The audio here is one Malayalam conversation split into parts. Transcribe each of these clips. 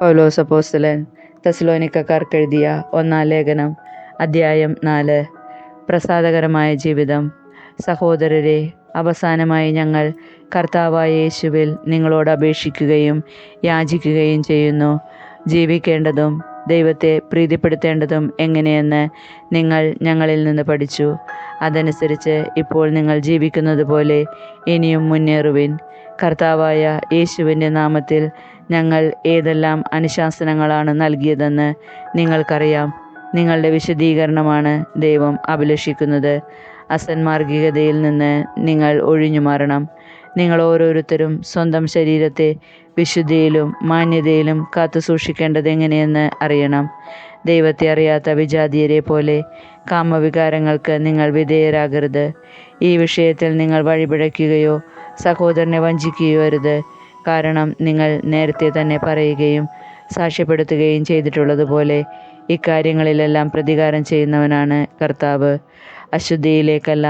പൗലോസപ്പോസ്തലൻ തെസ്ലോനിക്കക്കാർക്കെഴുതിയ ഒന്നാം ലേഖനം അധ്യായം നാല്. പ്രസാദകരമായ ജീവിതം. സഹോദരരെ അവസാനമായി ഞങ്ങൾ കർത്താവായ യേശുവിൽ നിങ്ങളോട് അപേക്ഷിക്കുകയും യാചിക്കുകയും ചെയ്യുന്നു. ജീവിക്കേണ്ടതും ദൈവത്തെ പ്രീതിപ്പെടുത്തേണ്ടതും എങ്ങനെയെന്ന് നിങ്ങൾ ഞങ്ങളിൽ നിന്ന് പഠിച്ചു. അതനുസരിച്ച് ഇപ്പോൾ നിങ്ങൾ ജീവിക്കുന്നത് പോലെ ഇനിയും മുന്നേറുവിൻ. കർത്താവായ യേശുവിന്റെ നാമത്തിൽ ഞങ്ങൾ ഏതെല്ലാം അനുശാസനങ്ങളാണ് നൽകിയതെന്ന് നിങ്ങൾക്കറിയാം. നിങ്ങളുടെ വിശദീകരണമാണ് ദൈവം അഭിലഷിക്കുന്നത്. അസന്മാർഗികതയിൽ നിന്ന് നിങ്ങൾ ഒഴിഞ്ഞു മാറണം നിങ്ങൾ ഓരോരുത്തരും സ്വന്തം ശരീരത്തെ വിശുദ്ധിയിലും മാന്യതയിലും കാത്തു സൂക്ഷിക്കേണ്ടത് എങ്ങനെയെന്ന് അറിയണം. ദൈവത്തെ അറിയാത്ത വിജാതീയരെ പോലെ കാമവികാരങ്ങൾക്ക് നിങ്ങൾ വിധേയരാകരുത്. ഈ വിഷയത്തിൽ നിങ്ങൾ വഴിപിഴയ്ക്കുകയോ സഹോദരനെ വഞ്ചിക്കുകയോ അരുത്. കാരണം നിങ്ങൾ നേരത്തെ തന്നെ പറയുകയും സാക്ഷ്യപ്പെടുത്തുകയും ചെയ്തിട്ടുള്ളതുപോലെ ഇക്കാര്യങ്ങളിലെല്ലാം പ്രതികാരം ചെയ്യുന്നവനാണ് കർത്താവ്. അശുദ്ധിയിലേക്കല്ല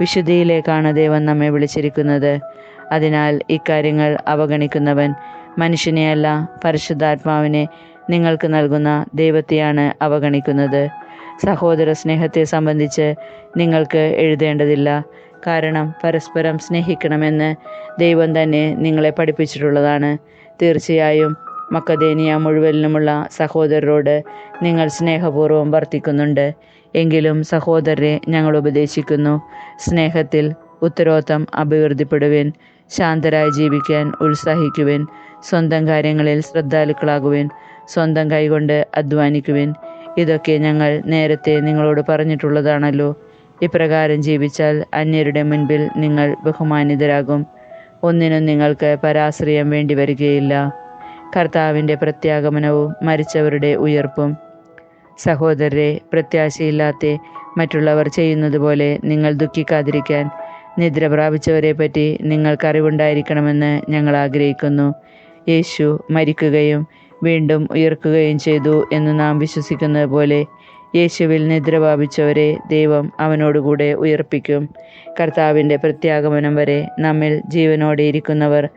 വിശുദ്ധിയിലേക്കാണ് ദൈവം നമ്മെ വിളിച്ചിരിക്കുന്നത്. അതിനാൽ ഇക്കാര്യങ്ങൾ അവഗണിക്കുന്നവൻ മനുഷ്യനെയല്ല പരിശുദ്ധാത്മാവിനെ നിങ്ങൾക്ക് നൽകുന്ന ദൈവത്തെയാണ് അവഗണിക്കുന്നത്. സഹോദര സ്നേഹത്തെ സംബന്ധിച്ച് നിങ്ങൾക്ക് എഴുതേണ്ടതില്ല. കാരണം പരസ്പരം സ്നേഹിക്കണമെന്ന് ദൈവം തന്നെ നിങ്ങളെ പഠിപ്പിച്ചിട്ടുള്ളതാണ്. തീർച്ചയായും മക്കദേനിയ മുഴുവനിലുമുള്ള സഹോദരരോട് നിങ്ങൾ സ്നേഹപൂർവം വർത്തിക്കുന്നുണ്ട്. എങ്കിലും സഹോദരരെ ഞങ്ങൾ ഉപദേശിക്കുന്നു. സ്നേഹത്തിൽ ഉത്തരോത്തം അഭിവൃദ്ധിപ്പെടുവിൻ. ശാന്തരായി ജീവിക്കാൻ ഉത്സാഹിക്കുവിൻ സ്വന്തം കാര്യങ്ങളിൽ ശ്രദ്ധാലുക്കളാകുവിൻ സ്വന്തം കൈകൊണ്ട് അധ്വാനിക്കുവിൻ. ഇതൊക്കെ ഞങ്ങൾ നേരത്തെ നിങ്ങളോട് പറഞ്ഞിട്ടുള്ളതാണല്ലോ. ഇപ്രകാരം ജീവിച്ചാൽ അന്യരുടെ മുൻപിൽ നിങ്ങൾ ബഹുമാനിതരാകും. ഒന്നിനും നിങ്ങൾക്ക് പരാശ്രയം വേണ്ടി വരികയില്ല കർത്താവിന്റെ പ്രത്യാഗമനവും മരിച്ചവരുടെ ഉയർപ്പും. സഹോദരരെ പ്രത്യാശയില്ലാത്ത മറ്റുള്ളവർ ചെയ്യുന്നത് പോലെ നിങ്ങൾ ദുഃഖിക്കാതിരിക്കാൻ നിദ്ര പ്രാപിച്ചവരെ പറ്റി നിങ്ങൾക്കറിവുണ്ടായിരിക്കണമെന്ന് ഞങ്ങൾ ആഗ്രഹിക്കുന്നു. യേശു മരിക്കുകയും വീണ്ടും ഉയർക്കുകയും ചെയ്തു എന്ന് നാം വിശ്വസിക്കുന്നത് പോലെ യേശുവിൽ നിദ്ര പ്രാപിച്ചവരെ ദൈവം അവനോടുകൂടെ ഉയർപ്പിക്കും. കർത്താവിന്റെ പ്രത്യാഗമനം വരെ നമ്മിൽ ജീവനോടെ ഇരിക്കുന്നവർ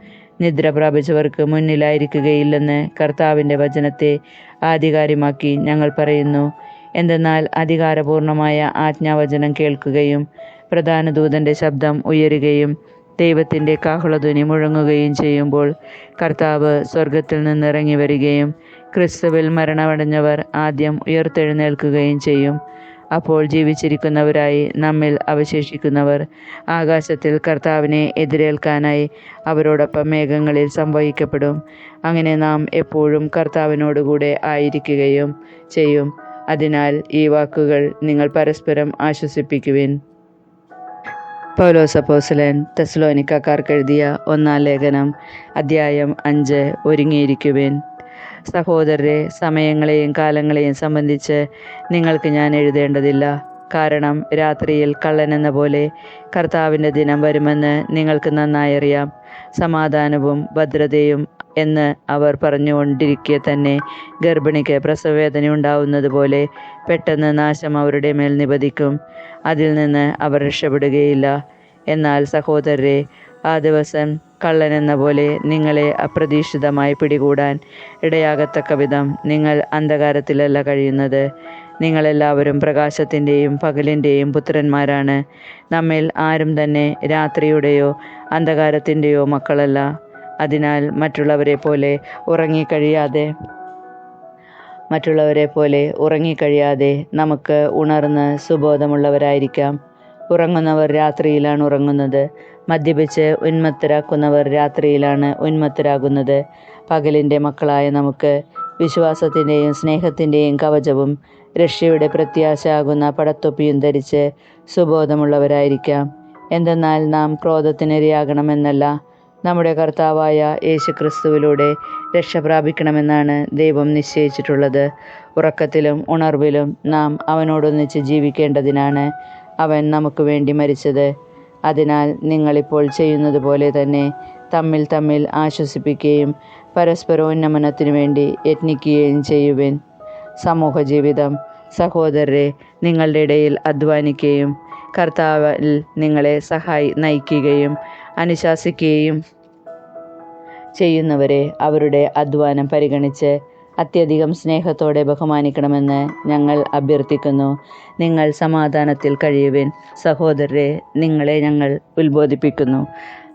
നിദ്ര പ്രാപിച്ചവർക്ക് മുന്നിലായിരിക്കുകയില്ലെന്ന് കർത്താവിന്റെ വചനത്തെ ആധികാരികമാക്കി ഞങ്ങൾ പറയുന്നു. എന്തെന്നാൽ അധികാരപൂർണമായ ആജ്ഞാവചനം കേൾക്കുകയും പ്രധാന ദൂതന്റെ ശബ്ദം ഉയരുകയും ദൈവത്തിന്റെ കാഹളധ്വനി മുഴങ്ങുകയും ചെയ്യുമ്പോൾ കർത്താവ് സ്വർഗത്തിൽ നിന്നിറങ്ങി വരികയും ക്രിസ്തുവിൽ മരണമടഞ്ഞവർ ആദ്യം ഉയർത്തെഴുന്നേൽക്കുകയും ചെയ്യും. അപ്പോൾ ജീവിച്ചിരിക്കുന്നവരായി നമ്മിൽ അവശേഷിക്കുന്നവർ ആകാശത്തിൽ കർത്താവിനെ എതിരേൽക്കാനായി അവരോടൊപ്പം മേഘങ്ങളിൽ സംവഹിക്കപ്പെടും. അങ്ങനെ നാം എപ്പോഴും കർത്താവിനോടുകൂടെ ആയിരിക്കുകയും ചെയ്യും. അതിനാൽ ഈ വാക്കുകൾ നിങ്ങൾ പരസ്പരം ആശ്വസിപ്പിക്കുവിൻ. പൗലോസപ്പോസലൻ തെസ്ലോനിക്കാർക്കെഴുതിയ ഒന്നാം ലേഖനം അദ്ധ്യായം അഞ്ച് ഒരുങ്ങിയിരിക്കുവിൻ. സഹോദരരെ സമയങ്ങളെയും കാലങ്ങളെയും സംബന്ധിച്ച് നിങ്ങൾക്ക് ഞാൻ എഴുതേണ്ടതില്ല. കാരണം രാത്രിയിൽ കള്ളനെന്ന പോലെ കർത്താവിന്റെ ദിനം വരുമെന്ന് നിങ്ങൾക്ക് നന്നായി അറിയാം. സമാധാനവും ഭദ്രതയും എന്ന് അവർ പറഞ്ഞുകൊണ്ടിരിക്കെ തന്നെ ഗർഭിണിക്ക് പ്രസവവേദന ഉണ്ടാവുന്നത് പോലെ പെട്ടെന്ന് നാശം അവരുടെ മേൽ നിപതിക്കും. അതിൽ നിന്ന് അവർ രക്ഷപ്പെടുകയില്ല. എന്നാൽ സഹോദരരെ ആ ദിവസം കള്ളൻ എന്ന പോലെ നിങ്ങളെ അപ്രതീക്ഷിതമായി പിടികൂടാൻ ഇടയാകത്തക്ക വിധം നിങ്ങൾ അന്ധകാരത്തിലല്ല കഴിയുന്നത്. നിങ്ങളെല്ലാവരും പ്രകാശത്തിന്റെയും പകലിന്റെയും പുത്രന്മാരാണ്. നമ്മിൽ ആരും തന്നെ രാത്രിയുടെയോ അന്ധകാരത്തിന്റെയോ മക്കളല്ല. അതിനാൽ മറ്റുള്ളവരെ പോലെ ഉറങ്ങിക്കഴിയാതെ മറ്റുള്ളവരെ പോലെ ഉറങ്ങിക്കഴിയാതെ നമുക്ക് ഉണർന്ന് സുബോധമുള്ളവരായിരിക്കാം. ഉറങ്ങുന്നവർ രാത്രിയിലാണ് ഉറങ്ങുന്നത്. മദ്യപിച്ച് ഉന്മത്തരാക്കുന്നവർ രാത്രിയിലാണ് ഉന്മത്തരാകുന്നത്. പകലിന്റെ മക്കളായ നമുക്ക് വിശ്വാസത്തിന്റെയും സ്നേഹത്തിന്റെയും കവചവും രക്ഷയുടെ പ്രത്യാശ ആകുന്ന പടത്തൊപ്പിയും ധരിച്ച് സുബോധമുള്ളവരായിരിക്കാം. എന്തെന്നാൽ നാം ക്രോധത്തിനിരയാകണമെന്നല്ല നമ്മുടെ കർത്താവായ യേശു ക്രിസ്തുവിലൂടെ രക്ഷ പ്രാപിക്കണമെന്നാണ് ദൈവം നിശ്ചയിച്ചിട്ടുള്ളത്. ഉറക്കത്തിലും ഉണർവിലും നാം അവനോടൊന്നിച്ച് ജീവിക്കേണ്ടതിനാണ് അവൻ നമുക്ക് വേണ്ടി മരിച്ചത്. അതിനാൽ നിങ്ങളിപ്പോൾ ചെയ്യുന്നത് പോലെ തന്നെ തമ്മിൽ തമ്മിൽ ആശ്വസിപ്പിക്കുകയും പരസ്പരോന്നമനത്തിനു വേണ്ടി യത്നിക്കുകയും ചെയ്യുവിൻ. സമൂഹ ജീവിതം സഹോദരരെ നിങ്ങളുടെ ഇടയിൽ അധ്വാനിക്കുകയും കർത്താവിൽ നിങ്ങളെ സഹായി നയിക്കുകയും അനുശാസിക്കുകയും ചെയ്യുന്നവരെ അവരുടെ അധ്വാനം പരിഗണിച്ച് അത്യധികം സ്നേഹത്തോടെ ബഹുമാനിക്കണമെന്ന് ഞങ്ങൾ അഭ്യർത്ഥിക്കുന്നു. നിങ്ങൾ സമാധാനത്തിൽ കഴിയുവിൻ. സഹോദരരെ നിങ്ങളെ ഞങ്ങൾ ഉത്ബോധിപ്പിക്കുന്നു.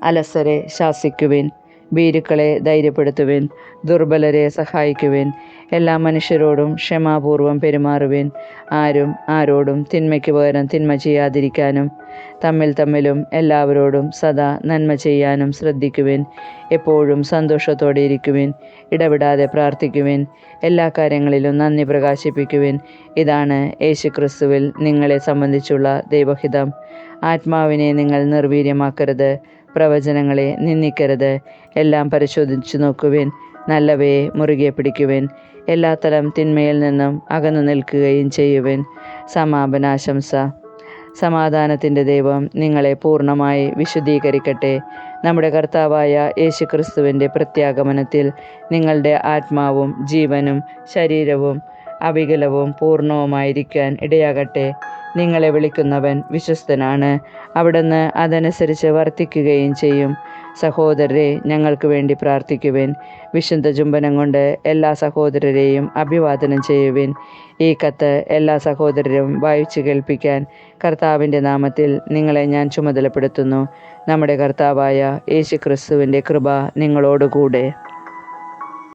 അലസരെ ശാസിക്കുവിൻ. ഭീരുക്കളെ ധൈര്യപ്പെടുത്തുവിൻ ദുർബലരെ സഹായിക്കുവിൻ എല്ലാ മനുഷ്യരോടും ക്ഷമാപൂർവം പെരുമാറുവിൻ. ആരും ആരോടും തിന്മയ്ക്ക് പകരം തിന്മ ചെയ്യാതിരിക്കാനും തമ്മിൽ തമ്മിലും എല്ലാവരോടും സദാ നന്മ ചെയ്യാനും ശ്രദ്ധിക്കുവിൻ. എപ്പോഴും സന്തോഷത്തോടെ ഇരിക്കുവിൻ ഇടപെടാതെ പ്രാർത്ഥിക്കുവിൻ എല്ലാ കാര്യങ്ങളിലും നന്ദി പ്രകാശിപ്പിക്കുവിൻ. ഇതാണ് യേശുക്രിസ്തുവിൽ നിങ്ങളെ സംബന്ധിച്ചുള്ള ദൈവഹിതം. ആത്മാവിനെ നിങ്ങൾ നിർവീര്യമാക്കരുത്. പ്രവചനങ്ങളെ നിന്ദിക്കരുത്. എല്ലാം പരിശോധിച്ചു നോക്കുവിൻ. നല്ലവയെ മുറുകെ പിടിക്കുവിൻ. എല്ലാത്തരം തിന്മയിൽ നിന്നും അകന്നു നിൽക്കുകയും ചെയ്യുവിൻ. സമാപനാശംസ. സമാധാനത്തിന്റെ ദൈവം നിങ്ങളെ പൂർണമായി വിശുദ്ധീകരിക്കട്ടെ. നമ്മുടെ കർത്താവായ യേശുക്രിസ്തുവിന്റെ പ്രത്യാഗമനത്തിൽ നിങ്ങളുടെ ആത്മാവും ജീവനും ശരീരവും അവികലവും പൂർണവുമായിരിക്കാൻ ഇടയാകട്ടെ. നിങ്ങളെ വിളിക്കുന്നവൻ വിശ്വസ്തനാണ്. അവിടുന്ന് അതനുസരിച്ച് വർത്തിക്കുകയും ചെയ്യും. സഹോദരരെ ഞങ്ങൾക്ക് വേണ്ടി പ്രാർത്ഥിക്കുവിൻ. വിശുദ്ധ ചുംബനം കൊണ്ട് എല്ലാ സഹോദരരെയും അഭിവാദനം ചെയ്യുവിൻ. ഈ കത്ത് എല്ലാ സഹോദരരും വായിച്ചു കേൾപ്പിക്കാൻ കർത്താവിന്റെ നാമത്തിൽ നിങ്ങളെ ഞാൻ ചുമതലപ്പെടുത്തുന്നു. നമ്മുടെ കർത്താവായ യേശു ക്രിസ്തുവിന്റെ കൃപ നിങ്ങളോടുകൂടെ.